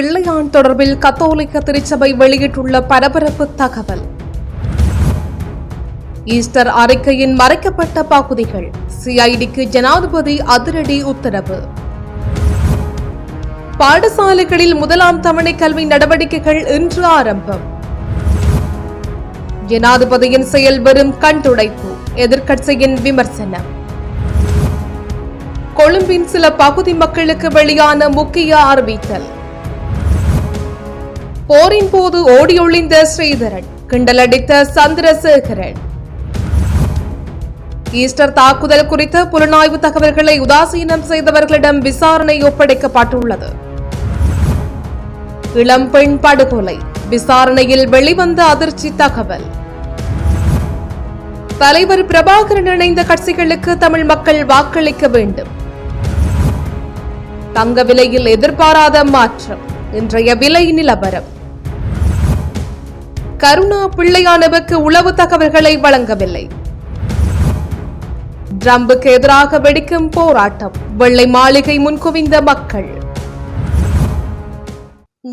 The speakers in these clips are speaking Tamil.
பிள்ளையான் தொடர்பில் கத்தோலிக்க திருச்சபை வெளியிட்டுள்ள பரபரப்பு தகவல். ஈஸ்டர் அறிக்கையின் மறைக்கப்பட்ட பகுதிகள். சிஐடிக்கு ஜனாதிபதி அதிரடி உத்தரவு. பாடசாலைகளில் முதலாம் தவணை கல்வி நடவடிக்கைகள் இன்று ஆரம்பம். ஜனாதிபதியின் செயல் வெறும் கண்துடைப்பு எதிர்க்கட்சியின் விமர்சனம். கொழும்பின் சில பகுதி மக்களுக்கு வெளியான முக்கிய அறிவித்தல். போரின் போது ஓடியொழிந்த ஸ்ரீதரன் கிண்டலடித்த சந்திரசேகரன். ஈஸ்டர் தாக்குதல் குறித்த புலனாய்வு தகவல்களை உதாசீனம் செய்தவர்களிடம் விசாரணை ஒப்படைக்கப்பட்டுள்ளது. இளம்பெண் படுகொலை விசாரணையில் வெளிவந்த அதிர்ச்சி தகவல். தலைவர் பிரபாகரன் இணைந்த கட்சிகளுக்கு தமிழ் மக்கள் வாக்களிக்க வேண்டும். தங்க விலையில் எதிர்பாராத மாற்றம் இன்றைய விலை நிலவரம். கருணா பிள்ளையானவுக்கு உளவு தகவல்களை வழங்கவில்லை. ட்ரம்புக்கு எதிராக வெடிக்கும் போராட்டம் வெள்ளை மாளிகை முன் குவிந்த மக்கள்.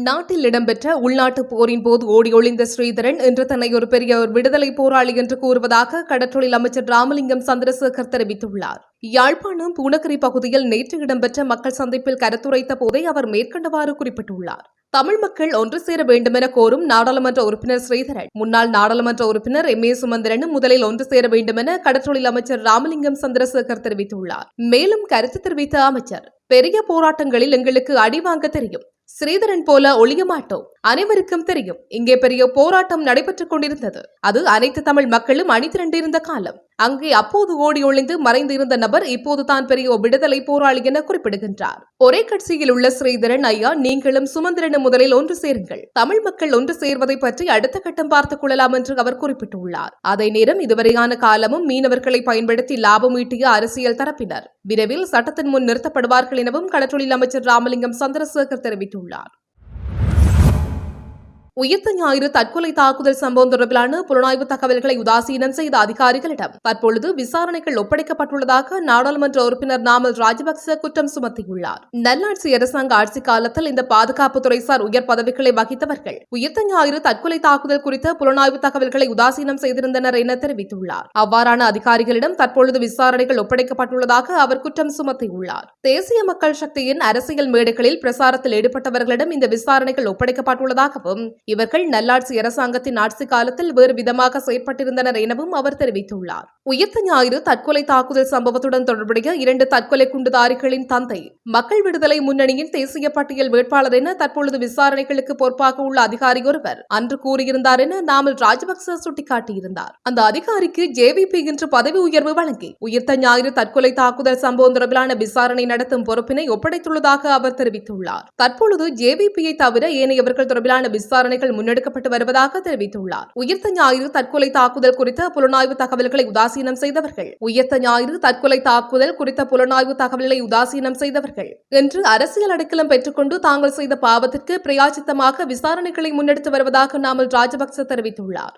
நாட்டில் இடம்பெற்ற உள்நாட்டு போரின் போது ஓடி ஒளிந்த ஸ்ரீதரன் இன்று தன்னை ஒரு பெரிய ஒரு விடுதலை போராளி என்று கூறுவதாக கடற்றொழில் அமைச்சர் ராமலிங்கம் சந்திரசேகர் தெரிவித்துள்ளார். யாழ்ப்பாணம் பூனகரி பகுதியில் நேற்று இடம்பெற்ற மக்கள் சந்திப்பில் கருத்துரைத்த போதே அவர் மேற்கண்டவாறு குறிப்பிட்டுள்ளார். தமிழ் மக்கள் ஒன்று சேர வேண்டுமென கோரும் நாடாளுமன்ற உறுப்பினர் ஸ்ரீதரன். முன்னாள் நாடாளுமன்ற உறுப்பினர் எம் ஏ சுமந்திரன் முதலில் ஒன்று சேர வேண்டுமென கடற்றொழில் அமைச்சர் ராமலிங்கம் சந்திரசேகர் தெரிவித்துள்ளார். மேலும் கருத்து தெரிவித்த அமைச்சர் பெரிய போராட்டங்களில் எங்களுக்கு அடி வாங்க தெரியும். ஸ்ரீதரன் போல ஒழிய மாட்டோம். அனைவருக்கும் தெரியும். இங்கே பெரிய போராட்டம் நடைபெற்றுக் கொண்டிருந்தது. அது அனைத்து தமிழ் மக்களும் அணிதிரண்டிருந்த காலம். அங்கே அப்போது ஓடி ஒளிந்து மறைந்து இருந்த நபர் இப்போது தான் பெரிய விடுதலை போராளி என குறிப்பிடுகின்றார். ஒரே கட்சியில் உள்ள ஸ்ரீதரன் ஐயா நீங்களும் சுமந்திரனும் முதலில் ஒன்று சேருங்கள். தமிழ் மக்கள் ஒன்று சேர்வதை பற்றி அடுத்த கட்டம் பார்த்துக் கொள்ளலாம் என்று அவர் குறிப்பிட்டுள்ளார். அதே நேரம் இதுவரையான காலமும் மீனவர்களை பயன்படுத்தி லாபம் ஈட்டிய அரசியல் தரப்பினர். விரைவில் சட்டத்தின் முன் நிறுத்தப்படுவார்கள் எனவும் கடற்றொழில் அமைச்சர் ராமலிங்கம் சந்திரசேகர் தெரிவித்துள்ளார். உயிர்த்த ஞாயிறு தற்கொலை தாக்குதல் சம்பவம் தொடர்பிலான புலனாய்வு தகவல்களை உதாசீனம் செய்த அதிகாரிகளிடம் தற்பொழுது விசாரணைகள் ஒப்படைக்கப்பட்டுள்ளதாக நாடாளுமன்ற உறுப்பினர் நாமல் ராஜபக்ச குற்றம் சுமத்தியுள்ளார். நல்லாட்சி அரசாங்க ஆட்சி காலத்தில் இந்த பாதுகாப்பு துறைசார் உயர் பதவிகளை வகித்தவர்கள் உயிர்த்த ஞாயிறு தற்கொலை தாக்குதல் குறித்த புலனாய்வு தகவல்களை உதாசீனம் செய்திருந்தனர் என தெரிவித்துள்ளார். அவ்வாறான அதிகாரிகளிடம் தற்பொழுது விசாரணைகள் ஒப்படைக்கப்பட்டுள்ளதாக அவர் குற்றம் சுமத்தியுள்ளார். தேசிய மக்கள் சக்தியின் அரசியல் மேடைகளில் பிரசாரத்தில் ஈடுபட்டவர்களிடம் இந்த விசாரணைகள் ஒப்படைக்கப்பட்டுள்ளதாகவும் இவர்கள் நல்லாட்சி அரசாங்கத்தின் ஆட்சி காலத்தில் வேறு விதமாக செயற்பட்டிருந்தனர் எனவும் அவர் தெரிவித்துள்ளார். உயிர்த்த ஞாயிறு தற்கொலை தாக்குதல் சம்பவத்துடன் தொடர்புடைய இரண்டு தற்கொலை குண்டுதாரிகளின் தந்தை மக்கள் விடுதலை முன்னணியின் தேசிய பட்டியல் வேட்பாளர் என தற்பொழுது விசாரணைகளுக்கு பொறுப்பாக உள்ள அதிகாரி ஒருவர் அன்று கூறியிருந்தார் என நாமல் ராஜபக்ச சுட்டிக்காட்டியிருந்தார். அந்த அதிகாரிக்கு ஜேவிபி இன்று பதவி உயர்வு வழங்கி உயிர்த்த ஞாயிறு தற்கொலை தாக்குதல் சம்பவம் தொடர்பிலான விசாரணை நடத்தும் பொறுப்பினை ஒப்படைத்துள்ளதாக அவர் தெரிவித்துள்ளார். தற்பொழுது ஜேவிபியை தவிர ஏனையவர்கள் தொடர்பிலான விசாரணை விசாரணைகள் முன்னெடுக்கப்பட்டு வருவதாக தெரிவித்துள்ளார். உயிர்த்த ஞாயிறு தற்கொலை தாக்குதல் குறித்த புலனாய்வு தகவல்களை உதாசீனம் செய்தவர்கள். உயிர்த்த ஞாயிறு தற்கொலை தாக்குதல் குறித்த புலனாய்வு தகவல்களை உதாசீனம் செய்தவர்கள். என்று அரசியல் அடைக்கலம் பெற்றுக்கொண்டு தாங்கள் செய்த பாவத்திற்கு பிரயாச்சித்தமாக விசாரணைகளை முன்னெடுத்து வருவதாக நாமல் ராஜபக்ச தெரிவித்துள்ளார்.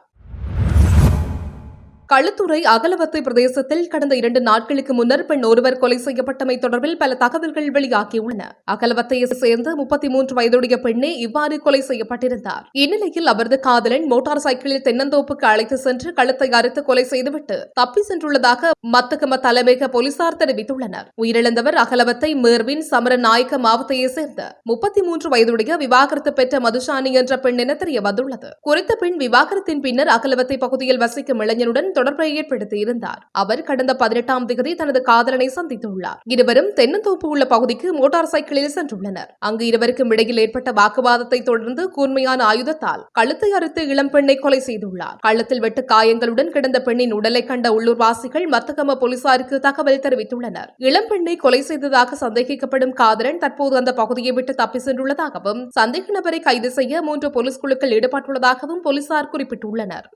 களுத்துறை அகலவத்தை பிரதேசத்தில் கடந்த இரண்டு நாட்களுக்கு முன்னர் பெண் ஒருவர் கொலை செய்யப்பட்டமை தொடர்பில் பல தகவல்கள் வெளியாகியுள்ளன. அகலவத்தையை சேர்ந்த முப்பத்தி மூன்று வயதுடைய பெண்ணே இவ்வாறு கொலை செய்யப்பட்டிருந்தார். இந்நிலையில் அவரது காதலன் மோட்டார் சைக்கிளில் தென்னந்தோப்புக்கு அழைத்து சென்று கழுத்தை அறுத்து கொலை செய்துவிட்டு தப்பி சென்றுள்ளதாக மத்தகம தலைமையக போலீசார் தெரிவித்துள்ளனர். உயிரிழந்தவர் அகலவத்தை மேர்வின் சமர நாயக்க மாவட்டத்தையை சேர்ந்த முப்பத்தி மூன்று வயதுடைய விவாகரத்து பெற்ற மதுஷானி என்ற பெண் என தெரிய வந்துள்ளது குறித்த பெண் விவாகரத்தின் பின்னர் அகலவத்தை பகுதியில் வசிக்கும் இளைஞனுடன் தொடர்பை ஏற்படுத்தியிருந்தார். அவர் கடந்த பதினெட்டாம் தேதி தனது காதலனை சந்தித்துள்ளார். இருவரும் தென்னந்தோப்பு உள்ள பகுதிக்கு மோட்டார் சைக்கிளில் சென்றுள்ளனர். அங்கு இருவருக்கும் இடையில் ஏற்பட்ட வாக்குவாதத்தை தொடர்ந்து கூர்மையான ஆயுதத்தால் கழுத்தை அறுத்து இளம்பெண்ணை கொலை செய்துள்ளார். கழுத்தில் வெட்டு காயங்களுடன் கிடந்த பெண்ணின் உடலை கண்ட உள்ளூர்வாசிகள் மத்தகம போலீசாருக்கு தகவல் தெரிவித்துள்ளனர். இளம்பெண்ணை கொலை செய்ததாக சந்தேகிக்கப்படும் காதலன் தற்போது அந்த பகுதியை விட்டு தப்பி சென்றுள்ளதாகவும் சந்தேக நபரை கைது செய்ய மூன்று போலீஸ் குழுக்கள் ஈடுபட்டுள்ளதாகவும் போலீசார் குறிப்பிட்டுள்ளனர்.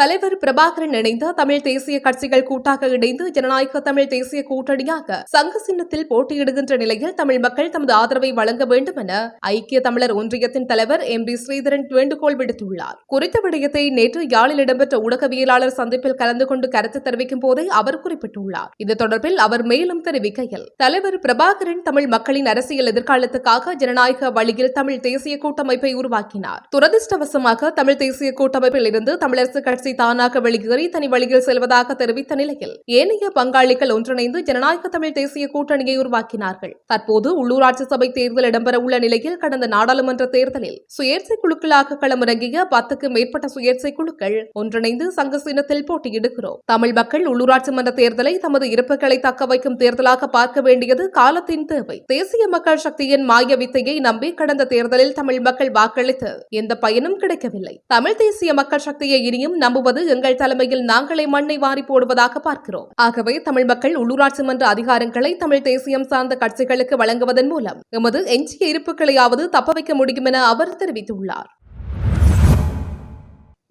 தலைவர் பிரபாகரன் இணைந்த தமிழ் தேசிய கட்சிகள் கூட்டாக இணைந்து ஜனநாயக தமிழ் தேசிய கூட்டணியாக சங்க சின்னத்தில் போட்டியிடுகின்ற நிலையில் தமிழ் மக்கள் தமது ஆதரவை வழங்க வேண்டும் என ஐக்கிய தமிழர் ஒன்றியத்தின் தலைவர் எம் பி ஸ்ரீதரன் வேண்டுகோள் விடுத்துள்ளார். குறித்த விடயத்தை நேற்று யாழில் இடம்பெற்ற ஊடகவியலாளர் சந்திப்பில் கலந்து கொண்டு கருத்து தெரிவிக்கும் போதே அவர் குறிப்பிட்டுள்ளார். இது தொடர்பில் அவர் மேலும் தெரிவிக்கையில் தலைவர் பிரபாகரன் தமிழ் மக்களின் அரசியல் எதிர்காலத்துக்காக ஜனநாயக வழியில் தமிழ் தேசிய கூட்டமைப்பை உருவாக்கினார். துரதிருஷ்டவசமாக தமிழ் தேசிய கூட்டமைப்பில் இருந்து தமிழரசு கட்சி தானாக வெளியேறி தனி வழியில் செல்வதாக தெரிவித்த நிலையில் ஏனைய பங்காளிகள் ஒன்றிணைந்து ஜனநாயக தமிழ் தேசிய கூட்டணியை உருவாக்கினார்கள். தற்போது உள்ளூராட்சி சபை தேர்தல் இடம்பெறவுள்ள நிலையில் கடந்த நாடாளுமன்ற தேர்தலில் சுயேட்சை குழுக்களாக களமிறங்கிய பத்துக்கு மேற்பட்ட சுயேட்சை குழுக்கள் ஒன்றிணைந்து சங்க சின்னத்தில் போட்டியிடுகிறோம். தமிழ் மக்கள் உள்ளூராட்சி மன்ற தேர்தலை தமது இருப்புகளை தக்க வைக்கும் தேர்தலாக பார்க்க வேண்டியது காலத்தின் தேவை. தேசிய மக்கள் சக்தியின் மாய வித்தையை நம்பி கடந்த தேர்தலில் தமிழ் மக்கள் வாக்களித்து எந்த பயனும் கிடைக்கவில்லை. தமிழ் தேசிய மக்கள் சக்தியை இனியும் நம்ப நம்புவது எங்கள் தலைமையில் நாங்களே மண்ணை வாரி போடுவதாக பார்க்கிறோம். ஆகவே தமிழ் மக்கள் உள்ளூராட்சி மன்ற அதிகாரங்களை தமிழ் தேசியம் சார்ந்த கட்சிகளுக்கு வழங்குவதன் மூலம் எமது எஞ்சிய இருப்புகளையாவது தப்ப வைக்க முடியும் என அவர் தெரிவித்துள்ளார்.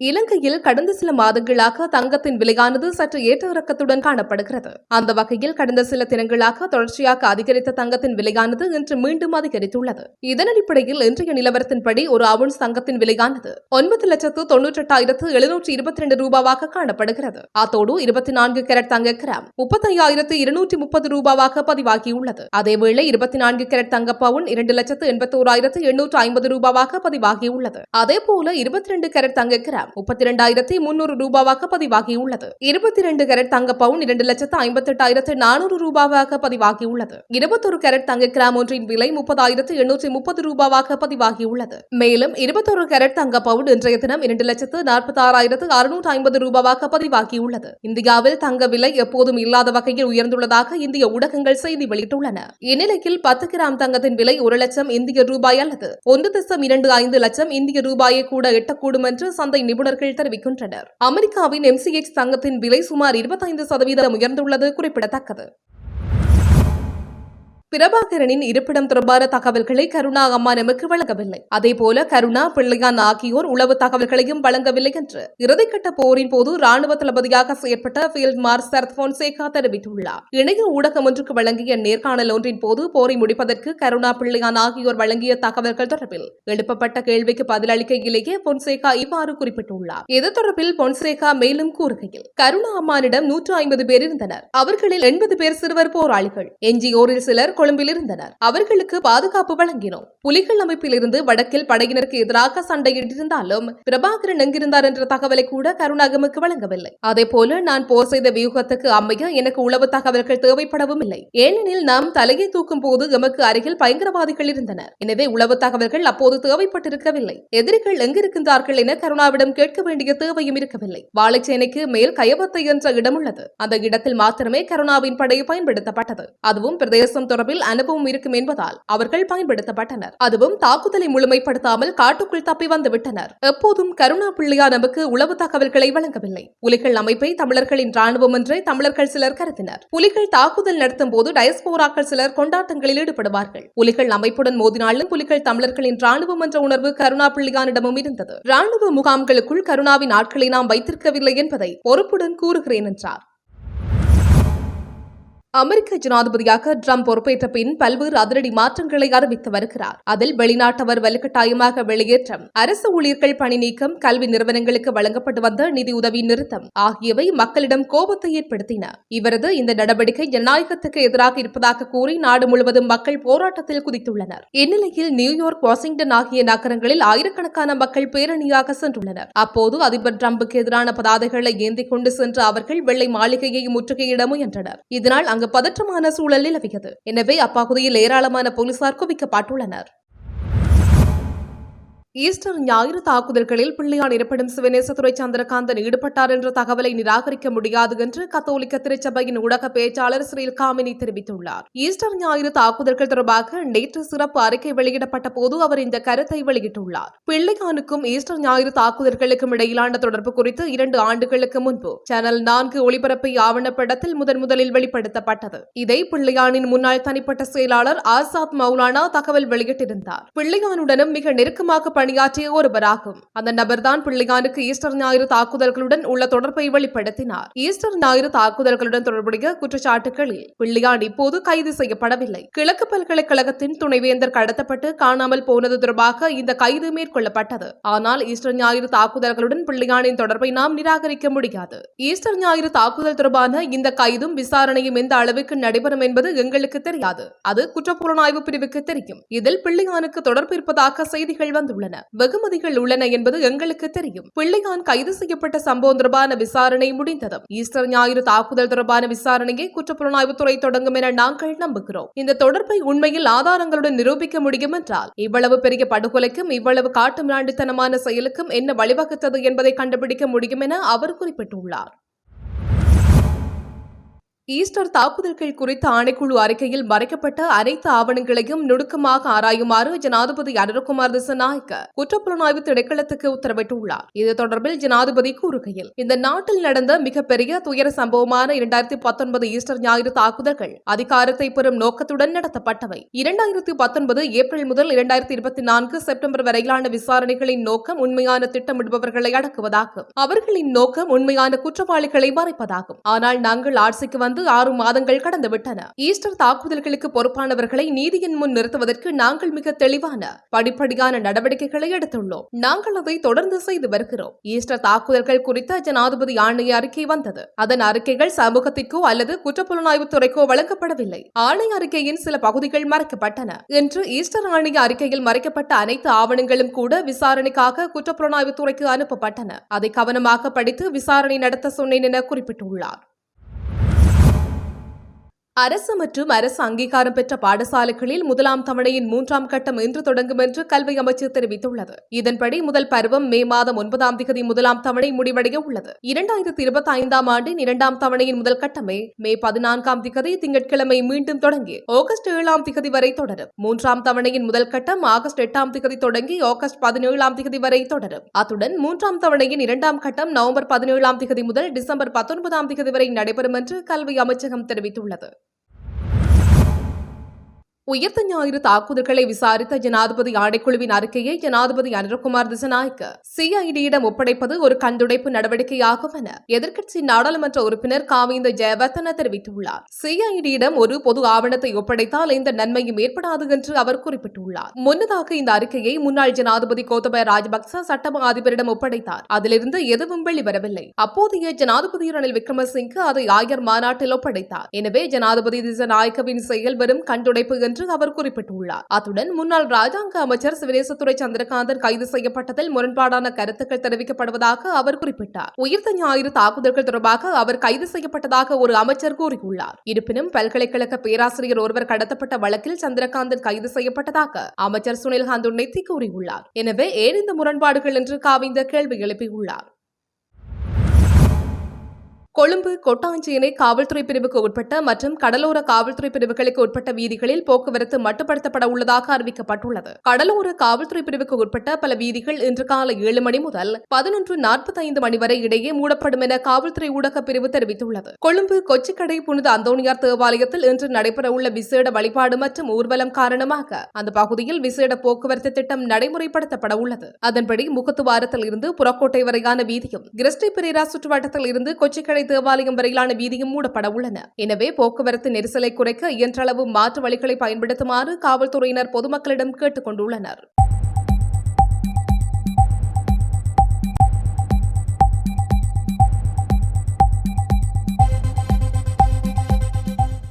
இலங்கையில் கடந்த சில மாதங்களாக தங்கத்தின் விலையானது சற்று ஏற்ற இறக்கத்துடன் காணப்படுகிறது. அந்த வகையில் கடந்த சில தினங்களாக தொடர்ச்சியாக அதிகரித்த தங்கத்தின் விலையானது இன்று மீண்டும் அதிகரித்துள்ளது. இதன் அடிப்படையில் இன்றைய நிலவரத்தின்படி ஒரு அவுன்ஸ் தங்கத்தின் விலையானது ஒன்பது லட்சத்து தொன்னூற்றி எட்டாயிரத்து எழுநூற்றி இருபத்தி ரெண்டு ரூபாவாக காணப்படுகிறது. அத்தோடு இருபத்தி நான்கு கேரட் தங்க கிராம் முப்பத்தையாயிரத்து இருநூற்றி முப்பது ரூபாவாக பதிவாகியுள்ளது. அதேவேளை இருபத்தி நான்கு கேரட் தங்க பவுன் இரண்டு லட்சத்து எண்பத்தோராயிரத்து எண்ணூற்று ஐம்பது ரூபாவாக பதிவாகியுள்ளது. அதேபோல இருபத்தி ரெண்டு கேரட் தங்க கிராம் முப்பத்தி இரண்டாயிரத்தி முன்னூறு ரூபாவாக பதிவாகியுள்ளது. இருபத்தி இரண்டு கேரட் தங்க பவுன் இரண்டு லட்சத்து ஐம்பத்தி எட்டாயிரத்து நானூறு ரூபாவாக பதிவாகியுள்ளது. இருபத்தொரு கேரட் தங்க கிராம் ஒன்றின் விலை முப்பதாயிரத்து எண்ணூற்றி முப்பது ரூபாவாக பதிவாகியுள்ளது. மேலும் இருபத்தொரு கேரட் தங்க பவுன் இன்றைய தினம் இரண்டு லட்சத்து நாற்பத்தி ஆறாயிரத்து அறுநூற்று ஐம்பது ரூபாவாக பதிவாகியுள்ளது. இந்தியாவில் தங்க விலை எப்போதும் இல்லாத வகையில் உயர்ந்துள்ளதாக இந்திய ஊடகங்கள் செய்தி வெளியிட்டுள்ளன. இந்நிலையில் பத்து கிராம் தங்கத்தின் விலை ஒரு லட்சம் இந்திய ரூபாய் அல்லது ஒன்று திசம் இரண்டு ஐந்து லட்சம் இந்திய ரூபாயை கூட எட்டக்கூடும் என்று சந்தை நிபுணர் நிபுணர்கள் தெரிவிக்கின்றனர். அமெரிக்காவின் எம்சிஎச் தங்கத்தின் விலை சுமார் இருபத்தைந்து சதவீதம் உயர்ந்துள்ளது குறிப்பிடத்தக்கது. பிரபாகரனின் இருப்பிடம் தொடர்பான தகவல்களை கருணா அம்மா நமக்கு வழங்கவில்லை. அதேபோல கருணா பிள்ளையான் ஆகியோர் உளவு தகவல்களையும் வழங்கவில்லை என்று இறுதிக்கட்ட போரின் போது ராணுவ தளபதியாக செயற்பட்ட ஃபீல்ட் மார்ஷல் பொன்சேகா தெரிவித்துள்ளார். இணைய ஊடகம் ஒன்றுக்கு வழங்கிய நேர்காணல் ஒன்றின் போது போரை முடிப்பதற்கு கருணா பிள்ளையான் ஆகியோர் வழங்கிய தகவல்கள் தொடர்பில் எழுப்பப்பட்ட கேள்விக்கு பதிலளிக்கையிலேயே பொன்சேகா இவ்வாறு குறிப்பிட்டுள்ளார். இது தொடர்பில் பொன்சேகா மேலும் கூறுகையில் கருணா அம்மானிடம் நூற்று ஐம்பது பேர் இருந்தனர். அவர்களில் எண்பது பேர் சிறுவர் போராளிகள். எஞ்சியோரில் சிலர் கொழும்பில் இருந்தனர் அவர்களுக்கு பாதுகாப்பு வழங்கினோம். புலிகள் அமைப்பிலிருந்து வடக்கில் படையினருக்கு எதிராக சண்டையிட்டிருந்தாலும் பிரபாகரன் எங்கிருந்தார் என்ற தகவலை கூட கருணாகமுக்கு வழங்கவில்லை. அதே போல நான் போர் செய்த வியூகத்துக்கு அமைய எனக்கு உளவு தகவல்கள் தேவைப்படவும் இல்லை. ஏனெனில் நாம் தலையை தூக்கும் போது எமக்கு அருகில் பயங்கரவாதிகள் இருந்தனர். எனவே உளவு தகவல்கள் அப்போது தேவைப்பட்டிருக்கவில்லை. எதிரிகள் எங்கிருக்கின்றார்கள் என கருணாவிடம் கேட்க வேண்டிய தேவையும் இருக்கவில்லை. வாழைச்சேனைக்கு மேல் கயவத்தை என்ற இடம் உள்ளது அந்த இடத்தில் மாத்திரமே கருணாவின் படை பயன்படுத்தப்பட்டது. அதுவும் பிரதேசம் தொடர்பில் அனுபவம் இருக்கும் என்பதால் அவர்கள் பயன்படுத்தப்பட்டனர். அதுவும் தாக்குதலை முழுமைப்படுத்தாமல் காட்டுக்குள் தப்பி வந்துவிட்டனர். எப்போதும் கருணா பிள்ளையா நமக்கு உளவு தகவல்களை வழங்கவில்லை. புலிகள் அமைப்பை தமிழர்களின் ராணுவம் என்றே தமிழர்கள் சிலர் கருதினர். புலிகள் தாக்குதல் நடத்தும் போது டயஸ்போராக்கள் சிலர் கொண்டாட்டங்களில் ஈடுபடுவார்கள். புலிகள் அமைப்புடன் மோதினாலும் புலிகள் தமிழர்களின் ராணுவம் என்ற உணர்வு கருணா பிள்ளையானிடமும் இருந்தது. ராணுவ முகாம்களுக்குள் கருணாவின் ஆட்களை நாம் வைத்திருக்கவில்லை என்பதை பொறுப்புடன் கூறுகிறேன் என்றார். அமெரிக்க ஜனாதிபதியாக ட்ரம்ப் பொறுப்பேற்ற பின் பல்வேறு அதிரடி மாற்றங்களை அறிவித்து வருகிறார். அதில் வெளிநாட்டவர் வலுக்கட்டாயமாக வெளியேற்றம் அரசு ஊழியர்கள் பணி நீக்கம் கல்வி நிறுவனங்களுக்கு வழங்கப்பட்டு வந்த நிதி உதவி நிறுத்தம் ஆகியவை மக்களிடம் கோபத்தை ஏற்படுத்தின. இவரது இந்த நடவடிக்கை ஜனநாயகத்துக்கு எதிராக இருப்பதாக கூறி நாடு முழுவதும் மக்கள் போராட்டத்தில் குதித்துள்ளனர். இந்நிலையில் நியூயார்க் வாஷிங்டன் ஆகிய நகரங்களில் ஆயிரக்கணக்கான மக்கள் பேரணியாக சென்றுள்ளனர். அப்போது அதிபர் ட்ரம்புக்கு எதிரான பதாதைகளை ஏந்திக் கொண்டு சென்ற அவர்கள் வெள்ளை மாளிகையை முற்றுகையிட முயன்றனர். இதனால் அங்கு பதற்றமான சூழல் நிலவியது. எனவே அப்பகுதியில் ஏராளமான போலீசார் குவிக்கப்பட்டுள்ளனர். ஈஸ்டர் ஞாயிறு தாக்குதல்களில் பிள்ளையான் இருப்பிடம் சிவநேசத்துறை சந்திரகாந்தன் ஈடுபட்டார் என்ற தகவலை நிராகரிக்க முடியாது என்று கத்தோலிக்க திருச்சபையின் ஊடக பேச்சாளர் ஸ்ரீல் காமினி தெரிவித்துள்ளார். ஈஸ்டர் ஞாயிறு தாக்குதல்கள் தொடர்பாக நேற்று சிறப்பு அறிக்கை வெளியிடப்பட்ட போது அவர் இந்த கருத்தை வெளியிட்டுள்ளார். பிள்ளையானுக்கும் ஈஸ்டர் ஞாயிறு தாக்குதல்களுக்கும் இடையிலான தொடர்பு குறித்து இரண்டு ஆண்டுகளுக்கு முன்பு சேனல் நான்கு ஒளிபரப்பை ஆவணப்படத்தில் முதன் முதலில் வெளிப்படுத்தப்பட்டது. இதை பிள்ளையானின் முன்னாள் தனிப்பட்ட செயலாளர் ஆசாத் மௌலானா தகவல் வெளியிட்டிருந்தார். பிள்ளையானுடனும் மிக நெருக்கமாக பணியாற்றிய ஒருவராகும். அந்த நபர்தான் பிள்ளையானுக்கு ஈஸ்டர் ஞாயிறு தாக்குதல்களுடன் உள்ள தொடர்பை வெளிப்படுத்தினார். ஈஸ்டர் ஞாயிறு தாக்குதல்களுடன் தொடர்புடைய குற்றச்சாட்டுகளில் பிள்ளையான் இப்போது கைது செய்யப்படவில்லை. கிழக்கு பல்கலைக்கழகத்தின் துணைவேந்தர் கடத்தப்பட்டு காணாமல் போனது தொடர்பாக இந்த கைது மேற்கொள்ளப்பட்டது. ஆனால் ஈஸ்டர் ஞாயிறு தாக்குதல்களுடன் பிள்ளையானின் தொடர்பை நாம் நிராகரிக்க முடியாது. ஈஸ்டர் ஞாயிறு தாக்குதல் தொடர்பான இந்த கைதும் விசாரணையும் எந்த அளவுக்கு நடைபெறும் என்பது எங்களுக்கு தெரியாது. அது குற்றப்புலனாய்வு பிரிவுக்கு தெரியும். இதில் பிள்ளையானுக்கு தொடர்பு இருப்பதாக செய்திகள் வந்துள்ளன. வெகுமதிகள் உள்ளன என்பது எங்களுக்கு தெரியும். பிள்ளையான் கைது செய்யப்பட்ட சம்பவம் தொடர்பான விசாரணை முடிந்ததும் ஈஸ்டர் ஞாயிறு தாக்குதல் தொடர்பான விசாரணையை குற்றப்புலனாய்வுத்துறை தொடங்கும் என நாங்கள் நம்புகிறோம். இந்த தொடர்பை உண்மையில் ஆதாரங்களுடன் நிரூபிக்க முடியும் என்றால் இவ்வளவு பெரிய படுகொலைக்கும் இவ்வளவு காட்டுமிராண்டித்தனமான செயலுக்கும் என்ன வழிவகுத்தது என்பதை கண்டுபிடிக்க முடியும் என அவர் குறிப்பிட்டுள்ளார். ஈஸ்டர் தாக்குதல்கள் குறித்த ஆணைக்குழு அறிக்கையில் மறைக்கப்பட்ட அனைத்து ஆவணங்களையும் நுணுக்கமாக ஆராயுமாறு ஜனாதிபதி அருண்குமார் திசநாயக்க குற்றப்புலனாய்வு திணைக்களத்துக்கு உத்தரவிட்டுள்ளார். இது தொடர்பில் ஜனாதிபதி கூறுகையில் இந்த நாட்டில் நடந்த மிகப்பெரிய துயர சம்பவமான இரண்டாயிரத்தி பத்தொன்பது ஈஸ்டர் ஞாயிறு தாக்குதல்கள் அதிகாரத்தை பெறும் நோக்கத்துடன் நடத்தப்பட்டவை. இரண்டாயிரத்தி பத்தொன்பது ஏப்ரல் முதல் இரண்டாயிரத்தி இருபத்தி நான்கு செப்டம்பர் வரையிலான விசாரணைகளின் நோக்கம் உண்மையான திட்டமிடுபவர்களை அடக்குவதாகும். அவர்களின் நோக்கம் உண்மையான குற்றவாளிகளை மறைப்பதாகும். ஆனால் நாங்கள் ஆட்சிக்கு வந்து ஆறு மாதங்கள் கடந்துவிட்டன. ஈஸ்டர் தாக்குதல்களுக்கு பொறுப்பானவர்களை நீதியின் முன் நிறுத்துவதற்கு நாங்கள் மிக தெளிவான படிப்படியான நடவடிக்கைகளை எடுத்துள்ளோம். நாங்கள் அதை தொடர்ந்து செய்து வருகிறோம். ஈஸ்டர் தாக்குதல்கள் குறித்த ஜனாதிபதி ஆணைய அறிக்கை வந்தது. அதன் அறிக்கைகள் சமூகத்திற்கோ அல்லது குற்றப்புலனாய்வு துறைக்கோ வழங்கப்படவில்லை. ஆணைய அறிக்கையின் சில பகுதிகள் மறைக்கப்பட்டன. என்று ஈஸ்டர் ஆணைய அறிக்கையில் மறைக்கப்பட்ட அனைத்து ஆவணங்களும் கூட விசாரணைக்காக குற்றப்புலனாய்வுத் துறைக்கு அனுப்பப்பட்டன. அதை கவனமாக படித்து விசாரணை நடத்த சொன்னேன் என குறிப்பிட்டுள்ளார். அரசு மற்றும் அரசு அங்கீகாரம் பெற்ற பாடசாலைகளில் முதலாம் தவணையின் மூன்றாம் கட்டம் இன்று தொடங்கும் என்று கல்வி அமைச்சர் தெரிவித்துள்ளது. இதன்படி முதல் பருவம் மே மாதம் ஒன்பதாம் தேதி முதலாம் தவணை முடிவடைய உள்ளது. இரண்டாயிரத்தி இருபத்தி ஐந்தாம் ஆண்டின் இரண்டாம் தவணையின் முதல் கட்டமே மே பதினான்காம் திகதி திங்கட்கிழமை மீண்டும் தொடங்கி ஆகஸ்ட் ஏழாம் திகதி வரை தொடரும். மூன்றாம் தவணையின் முதல் கட்டம் ஆகஸ்ட் எட்டாம் திகதி தொடங்கி ஆகஸ்ட் பதினேழாம் திகதி வரை தொடரும். அத்துடன் மூன்றாம் தவணையின் இரண்டாம் கட்டம் நவம்பர் பதினேழாம் திகதி முதல் டிசம்பர் பத்தொன்பதாம் திகதி வரை நடைபெறும் என்று கல்வி அமைச்சகம் தெரிவித்துள்ளது. உயிர்த்த ஞாயிறு தாக்குதல்களை விசாரித்த ஜனாதிபதி ஆணைக்குழுவின் அறிக்கையை ஜனாதிபதி அனுரகுமார் திசநாயக்க சிஐடியிடம் ஒப்படைப்பது ஒரு கண்துடைப்பு நடவடிக்கையாகும் என எதிர்க்கட்சி நாடாளுமன்ற உறுப்பினர் காவிந்த ஜெயவர்தன தெரிவித்துள்ளார். சிஐடியிடம் ஒரு பொது ஆவணத்தை ஒப்படைத்தால் இந்த நன்மையும் ஏற்படாது என்று அவர் குறிப்பிட்டுள்ளார். முன்னதாக இந்த அறிக்கையை முன்னாள் ஜனாதிபதி கோத்தபய ராஜபக்ச சட்டம அதிபரிடம் ஒப்படைத்தார். அதிலிருந்து எதுவும் வெளிவரவில்லை. அப்போதைய ஜனாதிபதி ரணில் விக்ரமசிங்கு அதை ஆயர் மாநாட்டில் ஒப்படைத்தார். எனவே ஜனாதிபதி திசநாயக்கவின் செயல் வரும் கண்டுடைப்பு என்று என்று அவர் குறிப்பிட்டுள்ளார். அத்துடன் முன்னாள் ராஜாங்க அமைச்சர் சிவனேசத்துறை சந்திரகாந்தன் கைது செய்யப்பட்டதில் முரண்பாடான கருத்துக்கள் தெரிவிக்கப்படுவதாக அவர் குறிப்பிட்டார். உயிர்த்த ஞாயிறு தாக்குதல்கள் தொடர்பாக அவர் கைது செய்யப்பட்டதாக ஒரு அமைச்சர் கூறியுள்ளார். இருப்பினும் பல்கலைக்கழக பேராசிரியர் ஒருவர் கடத்தப்பட்ட வழக்கில் சந்திரகாந்தன் கைது செய்யப்பட்டதாக அமைச்சர் சுனில் ஹந்துன்னேத்தி கூறியுள்ளார். எனவே ஏன் இந்த முரண்பாடுகள் என்று காவிந்த கேள்வி எழுப்பியுள்ளார்? கொழும்பு கொட்டாஞ்சியனை காவல்துறை பிரிவுக்கு உட்பட்ட மற்றும் கடலோர காவல்துறை பிரிவுகளுக்கு உட்பட்ட வீதிகளில் போக்குவரத்து மட்டுப்படுத்தப்பட உள்ளதாக அறிவிக்கப்பட்டுள்ளது. கடலோர காவல்துறை பிரிவுக்கு உட்பட்ட பல வீதிகள் இன்று காலை ஏழு மணி முதல் பதினொன்று நாற்பத்தைந்து மணி வரை இடையே மூடப்படும் என காவல்துறை ஊடக பிரிவு தெரிவித்துள்ளது. கொழும்பு கொச்சிக்கடை புனித அந்தோனியார் தேவாலயத்தில் இன்று நடைபெறவுள்ள விசேட வழிபாடு மற்றும் ஊர்வலம் காரணமாக அந்த பகுதியில் விசேட போக்குவரத்து திட்டம் நடைமுறைப்படுத்தப்பட உள்ளது. அதன்படி முகத்துவாரத்தில் இருந்து புறக்கோட்டை வரையான வீதியும் கிரஸ்டி பிரேரா சுற்றுவட்டத்தில் இருந்து கொச்சிக்கடை தேவாலயம் வரையிலான வீதியும் மூடப்பட உள்ளன. எனவே போக்குவரத்து நெரிசலை குறைக்க இயன்றளவு மாற்று வழிகளை பயன்படுத்துமாறு காவல்துறையினர் பொதுமக்களிடம் கேட்டுக் கொண்டுள்ளனர்